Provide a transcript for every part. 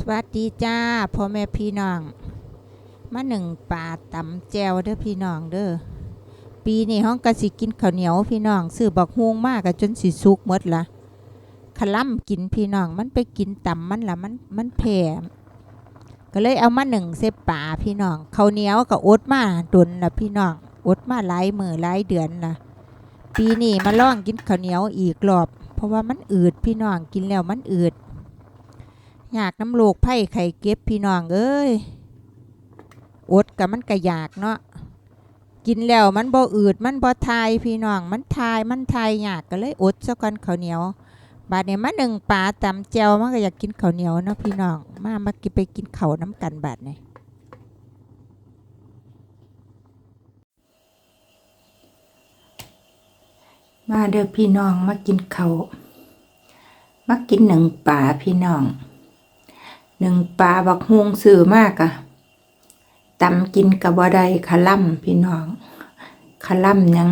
สวัสดีจ้าพ่อแม่พี่น้อง มาหนึ่งป่าตำแจวเด้อพี่น้องเด้อปีนี้ห้องกะสิกินข้าวเหนียวพี่น้องซื้อบักฮวงมากกะจนสิสุกหมดละขล่ำกินพี่น้องมันไปกินตำมันละมันมันแผ่ก็เลยเอามาหนึ่งเสป่าพี่น้องข้าวเหนียวกับอดมาดนละพี่น้องอดมาหลายมือหลายเดือนละปีนี้มาล่องกินข้าวเหนียวอีกรอบ เพราะว่ามันอืดพี่น้องกินแล้วมันอืด ยากน้ำโลกไผ่ไข่เก็บพี่น้องเอ้ยอดกับมันก็อยากเนาะกินแล้วมันบ่อืดมันบ่ทายพี่น้องมันทายมันทายอยากก็เลยอดซะก่อนข้าวเหนียวบาดเนี้มาหนึ่งปลาตำแจวมันก็อยากกินข้าวเหนียวเนาะพี่น้องมามากินไปกินข้าวน้ำกันบาดเนี้มาเด้อพี่น้องมากินข้าวมากินหนึ่งปลาพี่น้อง หนึ่งปลาบักฮวงซื้อมากอะตำกินกับบ่ได้ขล่ำพี่น้องขล่ำยัง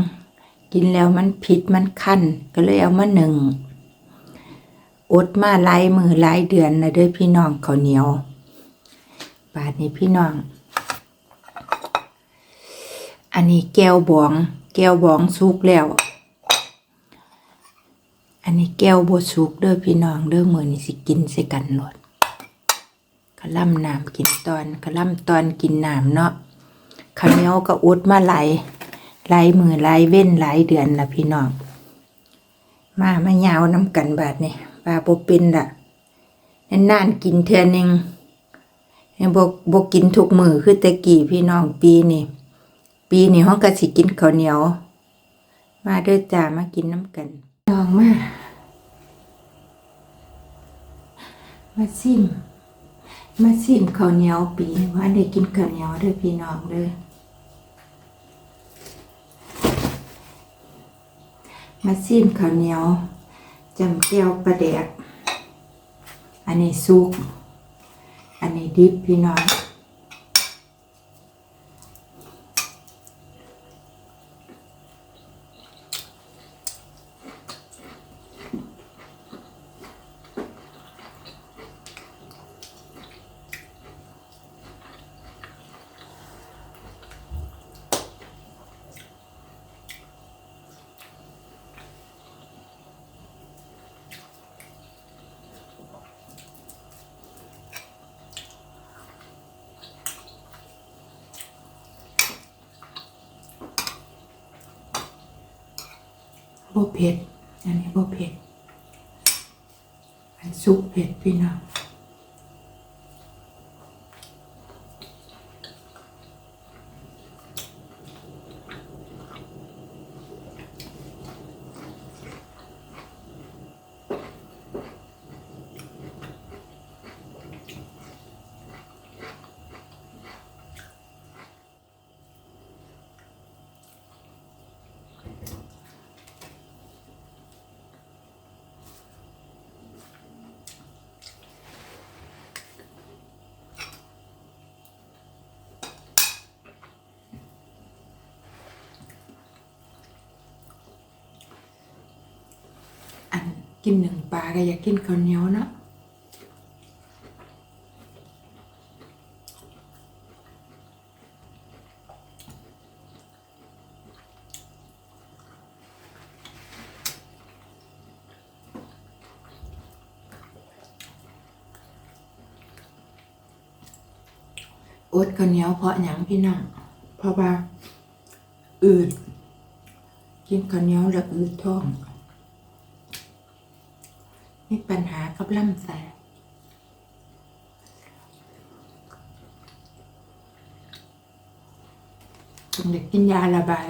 กินแล้วมันผิดมันคั้นก็เลยเอามาหนึ่งอดมาหลายมือหลายเดือนนะเด้อพี่น้องเขาเหนียว บาดนี้พี่น้อง อันนี้แก้วบอง แก้วบองสุกแล้ว อันนี้แก้วบดสุกเด้อพี่น้องเด้อมือนี่สิกินใส่กันหลด กะล่ำน้ำกินตอนกะล่ำตอนกินน้ำเนาะข้าวเหนียวก็อุดมาไหลายหลมือไหลเว้นไหลเดือนละพี่น้องมามายาวน้ำกันบาดนี่บาบเป็นละนานกินเทือหนึงยังบกบกินทุกมือคือต่กี่พี่น้องปีนี่ปีนี่ห้องกะสิกินข้าวเหนียว มาด้อจ้ามากินน้ำกันน้องมา มาซิม มาซิมข้าวเหนียวปีว่าได้กินข้าวเหนียวเด้อพี่น้องเด้อมาซิมข้าวเหนียวจำแก้วประแดก อันนี้ซุก อันนี้ดิบพี่น้อง บ่เผ็ด อันนี้บ่เผ็ด อันซุปเผ็ดพี่น้อง อัน กินหนึ่งปลาก็อยากกินข้าวเหนียวเนาะอดข้าวเหนียวเพราะหยังพี่น้องเพราะว่าอืดกินข้าวเหนียวแล้วอืดท้อง มีปัญหากับลำไส้ต้องเด็กกินยาระบาย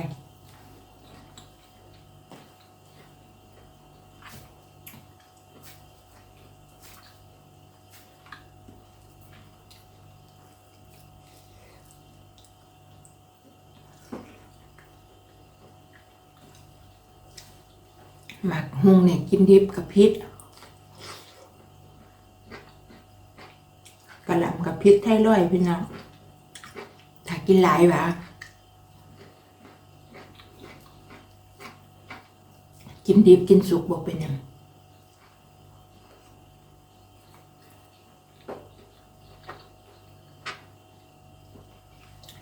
หมักหุงเนี่ยกินดิบกับพริษก ระหล่ำกับพริกไทยร้อยพี่น้องถ้ากินหลายวะกินดิบกินสุกบอกเป็นยัง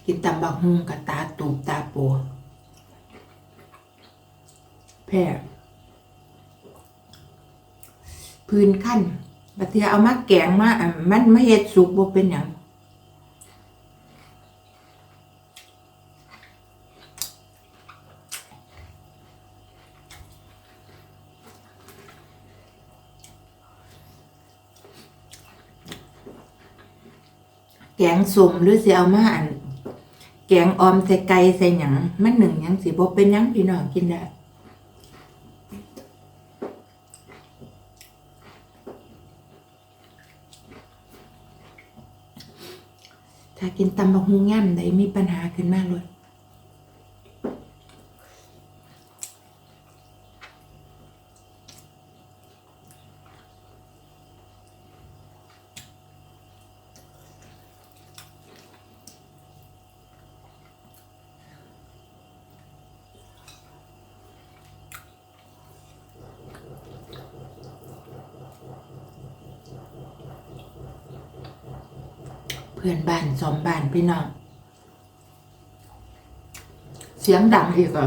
กินตำบักฮุ่งกับตาตูบตาปูแพร่พื้นขั้น บัดเทียเอามาแกงมาอะมันไม่เฮ็ดสุกบ่เป็นหยังแกงสมหรือสิเอามาอัน แกงออมใส่ไก่ใส่หยังมันหนึ่งหยังสิบ่เป็นหยังพี่น้องกินได้ ถ้ากินตำบักฮุงย่ำไหนมีปัญหาขึ้นมากเลย พื่อนบ้านสอมบ้านพี่น้อง เสียงดังอีกอะ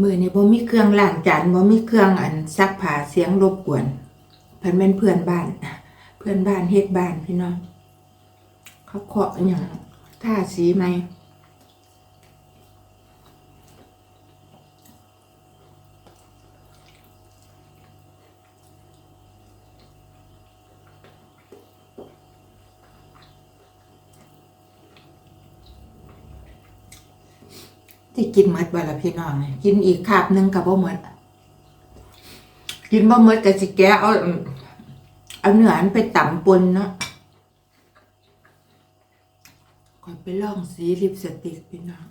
มือนี่บ่มีเครื่องล้างจานบ่มีเครื่องอันซักผ้าเสียงรบกวนเพิ่นเป็นเพื่อนบ้าน เพื่อนบ้านเฮ็ดบ้านพี่น้องเขาเคาะอย่างท่าสีไหม ที่ กินหมดบ่ละพี่น้องกินอีกคาบหนึงกับบ่หมดกินบ่หมดก็สิแกเอาเอาเนื้ออันไปตำปนเนาะก่อนไปลองสีลิปสติกพี่น้อง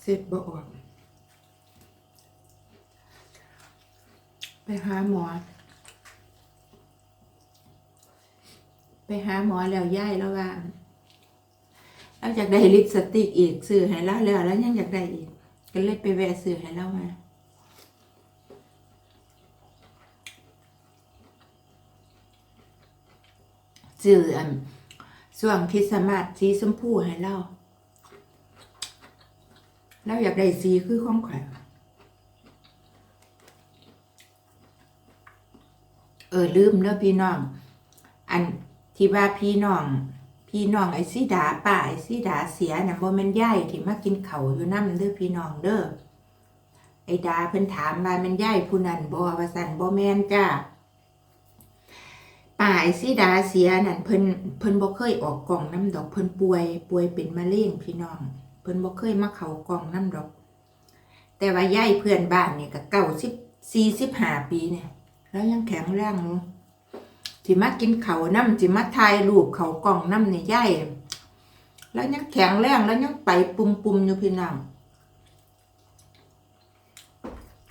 เสร็จบ่ออกไปหาหมอ ไปหาหมอแล้วย่ายแล้วว่า เราอยากได้ลิปสติกอีกซื้อให้เราแล้วแล้วยังอยากได้อีก ก็เลยไปแวะซื้อให้เรามาซื้ออันส่วงคิสมาสสีชมพูให้เราเราอยากได้สีคือของขวัญเออลืมเด้อพี่น้อง อันที่ว่าพี่น้อง พี่น้องไอ้สีดาป่าไอ้สีดาเสียน่ะบ่แม่นยายที่มากินเขาอยู่นำเด้อพี่น้องเด้อไอ้ดาเพิ่นถามว่าแม่นยายผู้นั้นบ่ว่าซั่นบ่แม่นจ้าป่าไอ้สีดาเสียนั่นเพิ่นเพิ่นบ่เคยออกกล่องน้ำดอกเพิ่นป่วยป่วยเป็นมะเร็งพี่น้อง เพิ่นบ่เคยมาเขากล่องน้ำดอก แต่ว่ายายเพื่อนบ้านเนี่ยก็เก้าสิบสี่สิบห้าปีเนี่ย แล้วยังแข็งแรงอยู่ สิมากินเขาน้ำสิมาถ่ายรูปเขากล่องน้ำในย่ายแล้วยังแข็งแรงแล้วยังไปปุ่มปุ่มๆอยู่พี่น้อง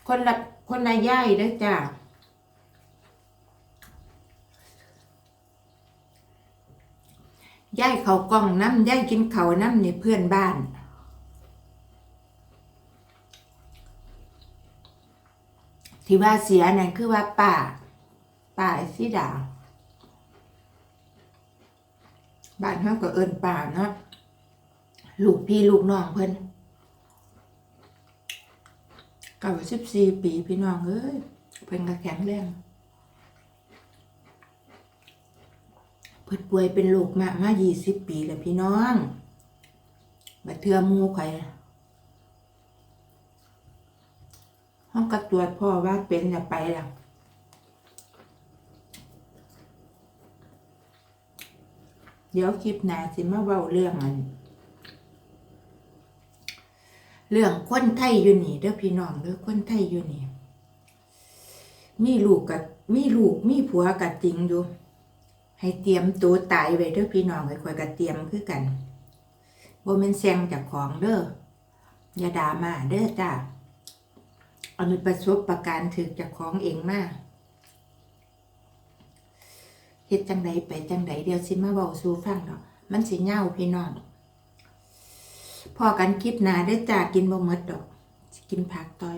คนละคนละย่ายได้จ้าย่ายเขากล่องน้ำย่ายกินเขาน้ำในเพื่อนบ้านที่ว่าเสียนั่นคือว่าป้าป่าสีดา บ้านเขาก็เอินป่าเนาะลูกพี่ลูกน้องเพิ่นเก้าสิบสี่ปีพี่น้องเอ้ยเพิ่นก็แข็งแรงเพิ่นป่วยเป็นโรคมามายี่สิบปีแล้วพี่น้องบัดเทือมูข่อยห้องกระตรวจพ่อว่าเป็นอย่าไปล่ะ เดี๋ยวคลิปหน้าสิมาเว้าเรื่องอัน เรื่องคนไทยอยู่นี่เด้อพี่น้องเด้อคนไทยอยู่นี่ มีลูกกับมีลูกมีผัวกับจริงอยู่ ให้เตรียมตัวตายไว้เด้อพี่น้องไว้คอยกับเตรียมคือกันบ่แม่นแซงจากของเด้ออย่าด่ามาเด้อจ้าอันนี้ประสบประการถึกจากของเองมาก เฮ็ดจังใดไปจังใดเดี๋ยวสิมาเว้าสู่ฟังดอกมันสิเหงาพี่น้องพอกันคลิปหน้าได้จากินบ่หมดดอกสิกินผักต่อย